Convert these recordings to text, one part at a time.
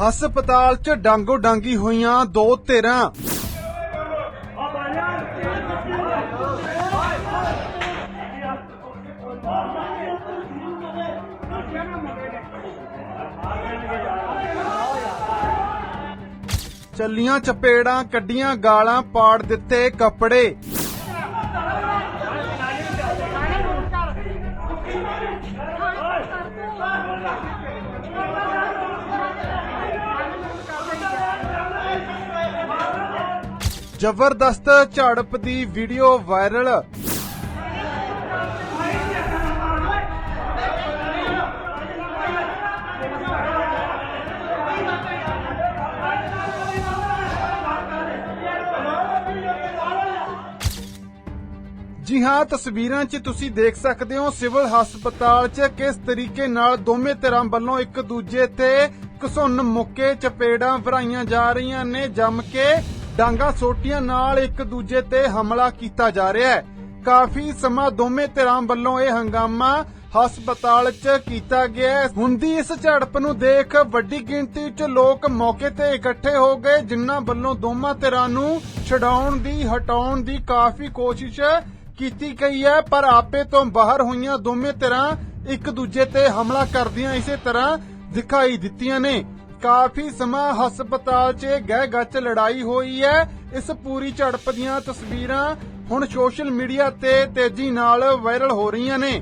ਹਸਪਤਾਲ 'ਚ ਡਾਂਗੋ ਡਾਂਗੀ ਹੋਈਆਂ ਦੋ ਧਿਰਾਂ। ਚੱਲੀਆਂ ਚਪੇੜਾਂ ਕੱਢੀਆਂ ਗਾਲਾਂ ਪਾੜ ਦਿੱਤੇ ਕੱਪੜੇ। ਜ਼ਬਰਦਸਤ ਝੜਪ ਦੀ ਵੀਡੀਓ ਵਾਇਰਲ। ਜੀ ਹਾਂ, ਤਸਵੀਰਾਂ 'ਚ ਤੁਸੀਂ ਦੇਖ ਸਕਦੇ ਹੋ ਸਿਵਲ ਹਸਪਤਾਲ 'ਚ ਕਿਸ ਤਰੀਕੇ ਨਾਲ ਦੋਵੇਂ ਧਿਰਾਂ ਵੱਲੋਂ ਇੱਕ ਦੂਜੇ ਤੇ ਘਸੁੰਨ ਮੁੱਕੇ, ਚਪੇੜਾਂ ਭਰਾਈਆਂ ਜਾ ਰਹੀਆਂ ਨੇ, ਜੰਮ ਕੇ ਡਾਂਗਾ ਸੋਟੀਆਂ ਨਾਲ ਇੱਕ ਦੂਜੇ ਤੇ ਹਮਲਾ ਕੀਤਾ ਜਾ ਰਿਹਾ ਹੈ। ਕਾਫੀ ਸਮਾਂ ਦੋਵੇਂ ਧਿਰਾਂ ਵੱਲੋਂ ਇਹ ਹੰਗਾਮਾ ਹਸਪਤਾਲ 'ਚ ਕੀਤਾ ਗਿਆ ਹੁੰਦੀ ਇਸ ਝੜਪ ਨੂੰ ਦੇਖ ਵੱਡੀ ਗਿਣਤੀ 'ਚ ਲੋਕ ਮੌਕੇ ਤੇ ਇਕੱਠੇ ਹੋ ਗਏ, ਜਿਨ੍ਹਾਂ ਵੱਲੋਂ ਦੋਵਾਂ ਧਿਰਾਂ ਨੂੰ ਛਡਾਉਣ ਦੀ, ਹਟਾਉਣ ਦੀ ਕਾਫੀ ਕੋਸ਼ਿਸ਼ ਕੀਤੀ ਗਈ ਹੈ। ਪਰ ਆਪੇ ਤੋਂ ਬਾਹਰ ਹੋਈਆਂ ਦੋਵੇਂ ਧਿਰਾਂ ਇੱਕ ਦੂਜੇ ਤੇ ਹਮਲਾ ਕਰਦੀਆਂ ਇਸੇ ਤਰ੍ਹਾਂ ਦਿਖਾਈ ਦਿੱਤੀਆਂ ਨੇ। ਕਾਫੀ ਸਮਾਂ ਹਸਪਤਾਲ 'ਚ ਗਹਿ ਗੱਚ ਲੜਾਈ ਹੋਈ ਹੈ। ਇਸ ਪੂਰੀ ਝੜਪ ਦੀਆਂ ਤਸਵੀਰਾਂ ਹੁਣ ਸੋਸ਼ਲ ਮੀਡੀਆ ਤੇ ਤੇਜ਼ੀ ਨਾਲ ਵਾਇਰਲ ਹੋ ਰਹੀਆਂ ਨੇ।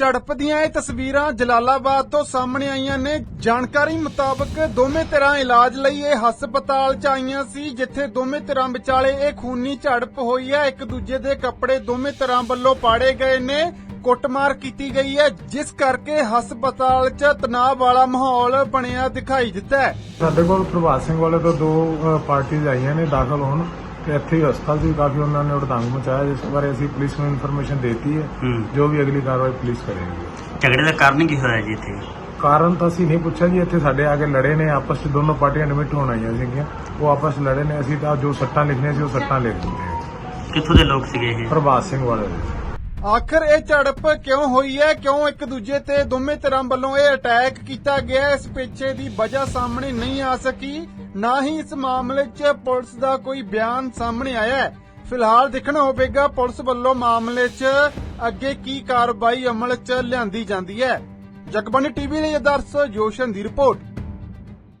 ਝੜਪ ਦੀਆਂ ਇਹ ਤਸਵੀਰਾਂ ਜਲਾਲਾਬਾਦ ਤੋਂ ਸਾਹਮਣੇ ਆਈਆਂ ਨੇ। ਜਾਣਕਾਰੀ ਮੁਤਾਬਕ ਦੋਵੇਂ ਧਿਰਾਂ ਇਲਾਜ ਲਈ ਇਹ ਹਸਪਤਾਲ 'ਚ ਆਈਆਂ ਸੀ ਜਿੱਥੇ ਦੋਵੇਂ ਧਿਰਾਂ ਵਿਚਾਲੇ ਇਹ ਖੂਨੀ ਝੜਪ ਹੋਈ ਹੈ। ਇੱਕ ਦੂਜੇ ਦੇ ਕੱਪੜੇ ਦੋਵੇਂ ਧਿਰਾਂ ਵੱਲੋਂ ਪਾੜੇ ਗਏ ਨੇ। ਕੁੱਟਮਾਰ ਕੀਤੀ ਗਈ ਹੈ ਜਿਸ ਕਰਕੇ ਹਸਪਤਾਲ 'ਚ ਤਣਾਅ ਵਾਲਾ ਮਾਹੌਲ ਬਣਿਆ ਦਿਖਾਈ ਦਿੱਤਾ ਹੈ। ਸਾਡੇ ਕੋਲ ਪ੍ਰਭਾਤ ਸਿੰਘ ਵਾਲੇ ਤੋਂ ਦੋ ਅ, ਪਾਰਟੀਆਂ ਆਈਆਂ ਨੇ ਦਾਖਲ ਹੋਣ। ਤੇ ਇੱਥੇ ਹਸਪਤਾਲ 'ਚ ਵੀ ਕਾਫੀ ਉਹਨਾਂ ਨੇ ਉੜਦੰਗ ਮਚਾਇਆ ਜਿਸ ਬਾਰੇ ਅਸੀਂ ਪੁਲਿਸ ਨੂੰ ਇਨਫੋਰਮੇਸ਼ਨ ਦਿੱਤੀ ਹੈ ਹੂੰ। ਜੋ ਵੀ ਅਗਲੀ ਕਾਰਵਾਈ ਪੁਲਿਸ ਕਰੇਗੀ। ਝਗੜੇ ਦਾ ਕਾਰਨ ਕੀ ਹੋਇਆ ਜੀ ਇੱਥੇ? ਕਾਰਨ ਤਾਂ ਅਸੀਂ ਨਹੀਂ ਪੁੱਛਿਆ ਜੀ ਇੱਥੇ ਸਾਡੇ ਆ ਕੇ ਲੜੇ ਨੇ ਆਪਸ 'ਚ ਦੋਨੋਂ ਪਾਰਟੀਆਂ ਨਿਮਿਟ ਹੋਣ ਆਈਆਂ ਸੀਗੀਆਂ। ਉਹ ਆਪਸ 'ਚ ਲੜੇ ਨੇ ਅਸੀਂ ਤਾਂ ਜੋ ਸੱਟਾਂ ਲਿਖਣੀਆਂ ਸੀ ਉਹ ਸੱਟਾਂ ਲਿਖ ਦਿੱਤੀਆਂ ਕਿੱਥੋਂ ਦੇ ਲੋਕ ਸੀਗੇ ਇਹ? ਪ੍ਰਭਾਤ ਸਿੰਘ ਵਾਲੇ। ਦੇ ਆਖਰ ਇਹ ਝੜਪ ਕਿਉਂ ਹੋਈ ਹੈ? ਕਿਉਂ ਇੱਕ ਦੂਜੇ ਤੇ ਦੋਵੇਂ ਧਿਰਾਂ ਵੱਲੋਂ ਇਹ ਅਟੈਕ ਕੀਤਾ ਗਿਆ? ਇਸ ਪਿੱਛੇ ਦੀ ਵਜ੍ਹਾ ਸਾਹਮਣੇ ਨਹੀਂ ਆ ਸਕੀ। ਨਾ ਹੀ ਇਸ ਮਾਮਲੇ 'ਚ ਪੁਲਿਸ ਦਾ ਕੋਈ ਬਿਆਨ ਸਾਹਮਣੇ ਆਇਆ ਫਿਲਹਾਲ ਦੇਖਣਾ ਹੋਵੇਗਾ ਪੁਲਿਸ ਵੱਲੋਂ ਮਾਮਲੇ 'ਚ ਅੱਗੇ ਕੀ ਕਾਰਵਾਈ ਅਮਲ 'ਚ ਲਿਆਂਦੀ ਜਾਂਦੀ ਹੈ। ਜਗਬਾਣੀ ਟੀਵੀ ਲਈ ਆਦਰਸ਼ ਜੋਸ਼ਨ ਦੀ ਰਿਪੋਰਟ।